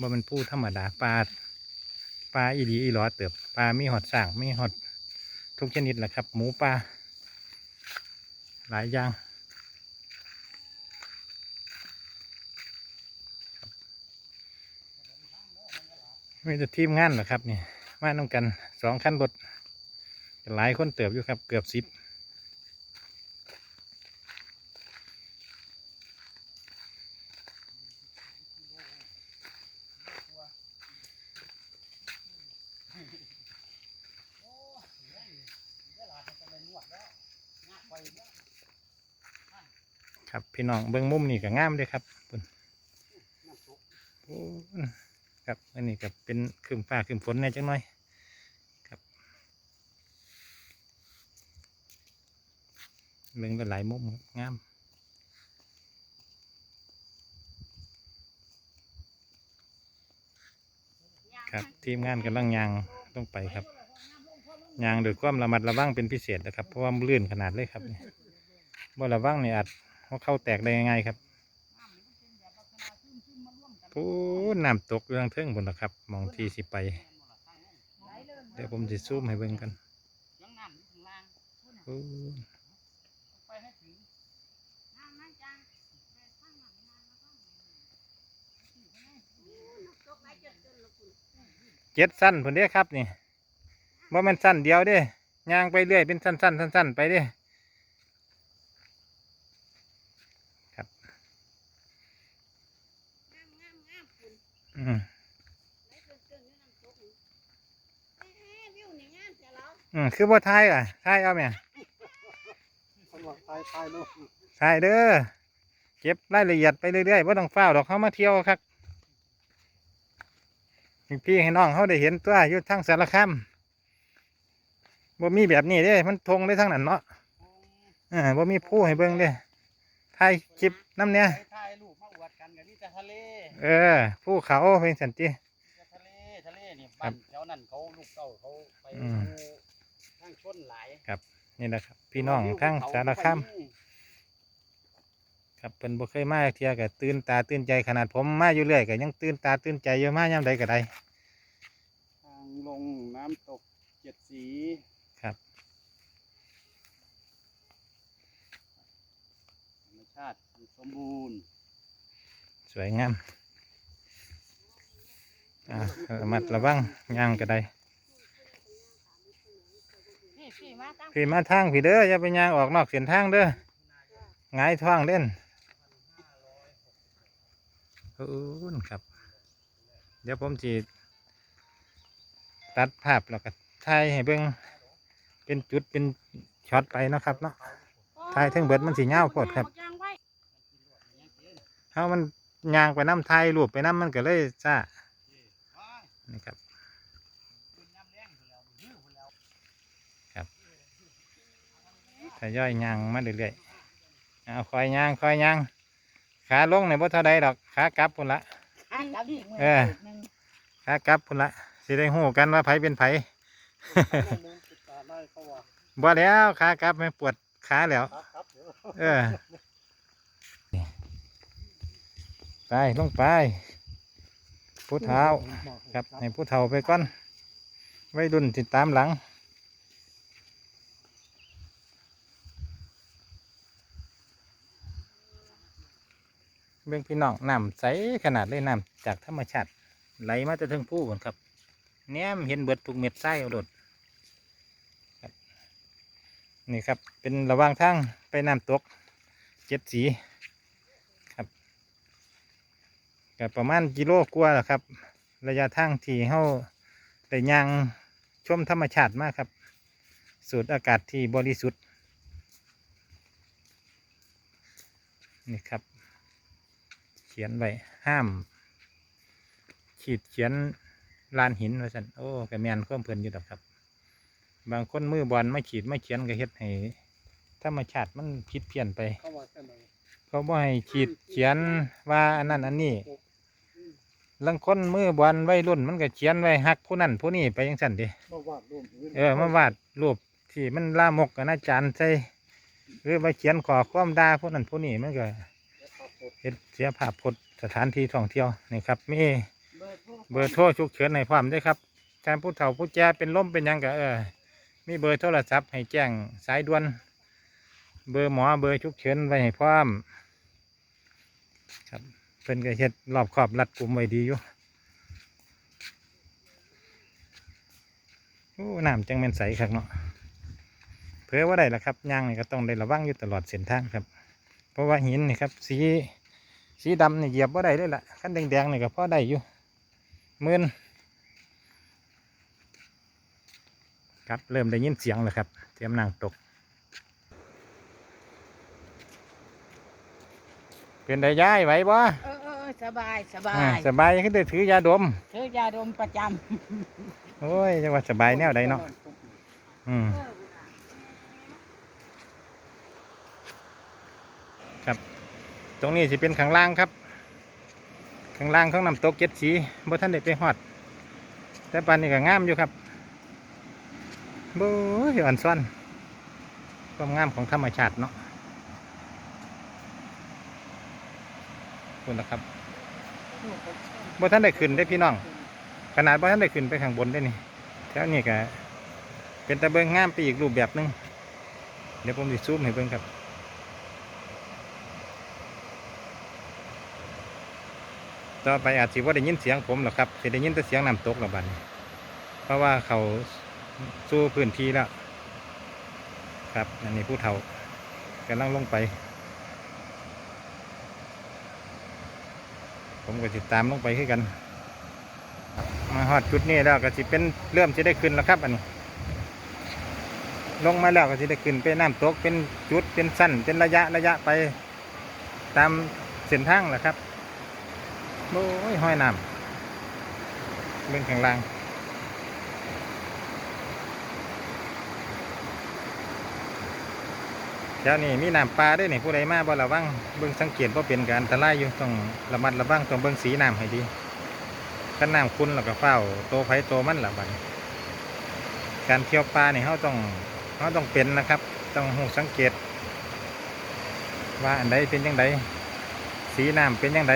บ่เป็นผู้ธรรมดาปลาปลาอีดีอีหลอเติบปลามีหอดสร้างมีหอดทุกชนิดแหละครับ หมูปลาหลายอย่างมีแต่ทีมงานเหรอครับนี่มาน้ำกันสองคันรถหลายคนเติบอยู่ครับเกือบสิบ ครับ พี่น้องเบิ้องมุมนี่ก็งามเลยครับเพิ่นโอ้ครับอันนี้ก็เป็นคืมฟ้าคืมฝนแน่จังหน่อยครับเบิ้งก็หลายมุมงามครับทีมงานกำลังยางต้องไปครับยางโดยความระมัดระวังเป็นพิเศษนะครับเพราะว่าลื่นขนาดเลยครับบ่ระวังนี่อาจ เพราเข้าแตกได้ง่ายๆครับปูน้ำตกอยู่ทางเทิงบนนะครับมองที่สิไป เดี๋ยวผมจะซูมให้เบิ่งกันปูเจ็ดสั้นผลเด้ครับนี่ว่ามันสั้นเดียวเด้ย่างไปเรื่อยเป็นสั้นๆสั้นๆไปเด้ อืมอืมคือบ่ทายอะทายเอาแม่คนว่ายตายลูกทายเด้อเก็บรายละเอียดไปเรื่อยๆว่าต้องเฝ้าดอกเขามาเที่ยวครับพี่ให้น้องเขาได้เห็นตัวอยู่ทั้งสารคามบ่มีแบบนี้เด้มันทงได้ทั้งนั้นเนาะอ่าบ่มีผู้ให้เบิ่งเด้ทายคลิปน้ำเนี้ย กันกับนี่แต่ทะเลเออผู้เขาเป็นสันติมีแต่ทะเลทะเลนี่บ้านแถวนั้นเขาลูกเต้าเขาไปอืม ดูทางชนหลายนี่แหละครับ พี่น้องทั้งสารคามครับเป็นบ่เคยมาเที่ยก็ตื่นตาตื่นใจขนาดผมมาอยู่เรื่อยก็ยังตื่นตาตื่นใจอยู่มายามใดก็ได้ ทางลงน้ำตกเจ็ดสีครับ ธรรมชาติสมบูรณ์ สวยงามอ่าระมัดระวังย่างก็ได้นี่พี่มาตั้งพี่มาทางพี่เด้ออย่าไปย่างออกนอกเส้นทางเด้อหงายท้องเล่นโอ้นครับ เดี๋ยวผมจีตัดภาพแล้วก็ถ่ายให้เบิ่งเป็นจุดเป็นช็อตไปเนาะครับเนาะถ่ายเทิงเบิดมันสิยาวโพดครับย่างไว้เฮามัน ยางไปน้ำไทยรูปไปน้ำมันก็เลยซ่านี่ครับครับทยอยยางมาเรื่อยๆเอาคอยยางคอยยางขาลงในบ่เท่าใดดอกขากลับพุ่นละอันกับนี่มือเออหนึ่งขากลับพุ่นละสิได้หูกันว่าไผเป็นไผมุมติดตาได้เขาว่าบ่แล้วขากลับไม่ปวดขาแล้วครับครับเดี๋ยวเออ ไปลงไปผู้เท้าครับให้ผู้เฒ่าไปก่อนไว้รุ่นติดตามหลังเบื้องพี่น้องน้ำใสขนาดเลยน้ำจากธรรมชาติไหลมาจะถึงผู้ก่อนครับแนมเห็นเบิดทุกเม็ดไส้เอาโดดครับนี่ครับเป็นระว่างทางไปน้ำตกเจ็ดสีครับ ก็ประมาณกิโลกว่าแหละครับ ระยะทางที่เฮาได้ย่างชมธรรมชาติมากครับ สูดอากาศที่บริสุทธิ์นี่ครับ เขียนไว้ห้าม ขีดเขียนลานหินไว้สันโอ้กระแมนข้อมเพลินอยู่ดอกครับ บางคนมือบอลไม่ขีดไม่เขียนก็เฮ็ดให้ธรรมชาติมันผิดเพี้ยนไป เขาว่าแค่ไหนเขาบ่ให้ขีดเขียนว่าอันนั้นอันนี้ ลังคนมือบอลไว้รุ่นมันก็เขียนไว้ฮักผู้นั้นผู้นี้ไปยังสั่นดิมาวาดรูปพื้นเออมาวาดรูปที่มันลามกอนาจารย์ใส่หรือมาเขียนขอความด่าผู้นั้นผู้นี้มันก็แล้วปรากฏเฮ็ดเสียภาพพจน์สถานที่ท่องเที่ยวนี่ครับมีเลยเบอร์โทรฉุกเฉินให้พร้อมด้วยครับแทนผู้เฒ่าผู้แก่เป็นล้มเป็นหยังก็เออมีเบอร์โทรศัพท์ให้แจ้งสายด่วน เบอร์หมอเบอร์ฉุกเฉินไว้ให้พร้อมครับ เพิ่นก็เฮ็ดรอบขอบรัดกลุ่มไว้ดีอยู่โอ้น้ำจังแม่นใสครับเนาะเผื่อว่าได้ละครับย่างนี่ก็ต้องได้ระวังอยู่ตลอดเส้นทางครับ เพราะว่าหินนี่ครับ สีสีดำนี่เหยียบว่าได้เลยล่ะขั้นแดงๆนี่ก็พอได้อยู่หมื่นครับเริ่มได้ยินเสียงแล้วครับ เตรียมนั่งตก เป็นได้ย้ายไหวบ่ สบายสบาอ่ายสบายขึ้นได้ถือยาดม ซื้อยาดมประจโอ้ยจังว่าสบายแนวใดเนาะอืมครับ ตรงนี้สิเป็นข้างล่างครับ ข้างล่างของน้ำตกเจ็ดสีบ่ท่านได้ไปฮอด แต่ปานนี้ก็งามอยู่ครับโบ้ยอ่อนซ่อนความงามของธรรมชาติเนาะคุณนะครับำ บ่ท่านได้ขึ้นได้พี่น้อง ขนาดบ่ท่านได้ขึ้นไปข้างบนได้นี่แถวนี้ก็เป็นตะเบิงงามไปอีกรูปแบบหนึงเดี๋ยวผมจะซูมให้เบิ่งครับต่อไปอาจสิว่าได้ยินเสียงผมหรอกครับสิได้ยินแต่เสียงน้ำตกและบัดเพราะว่าเขาสู้พื้นที่แล้ว ครับ อันนี้ผู้เฒ่ากำลังลงไป ผมก็ติดตามลงไปขึ้นกัน มาฮอดจุดนี้แล้วก็จะเป็นเริ่มจะได้ขึ้นแล้วครับอันนี้ ลงมาแล้วก็จะได้ขึ้นไปน้ำตกเป็นจุดเป็นสั้นเป็นระยะระยะไป ตามเส้นทางแหละครับโอ้ยห้อยน้ำเบื้องข้างล่าง แถวนี้มีน้ำปลาด้วยนี่ผู้ใดมาบ่ระวังเบื้องสังเกตว่าเป็นการอันตรายอยู่ต้องระมัดระวังต้องเบื้องสีน้ำให้ดีกันน้ำคุณแล้วก็เฝ้าโตไผโตมันละบัดนี้การเที่ยวปลาเนี่ยเขาต้องเขาต้องเป็นนะครับ ต้องหูสังเกต ว่าอันใดเป็นยังไงสีน้ำเป็นยังไง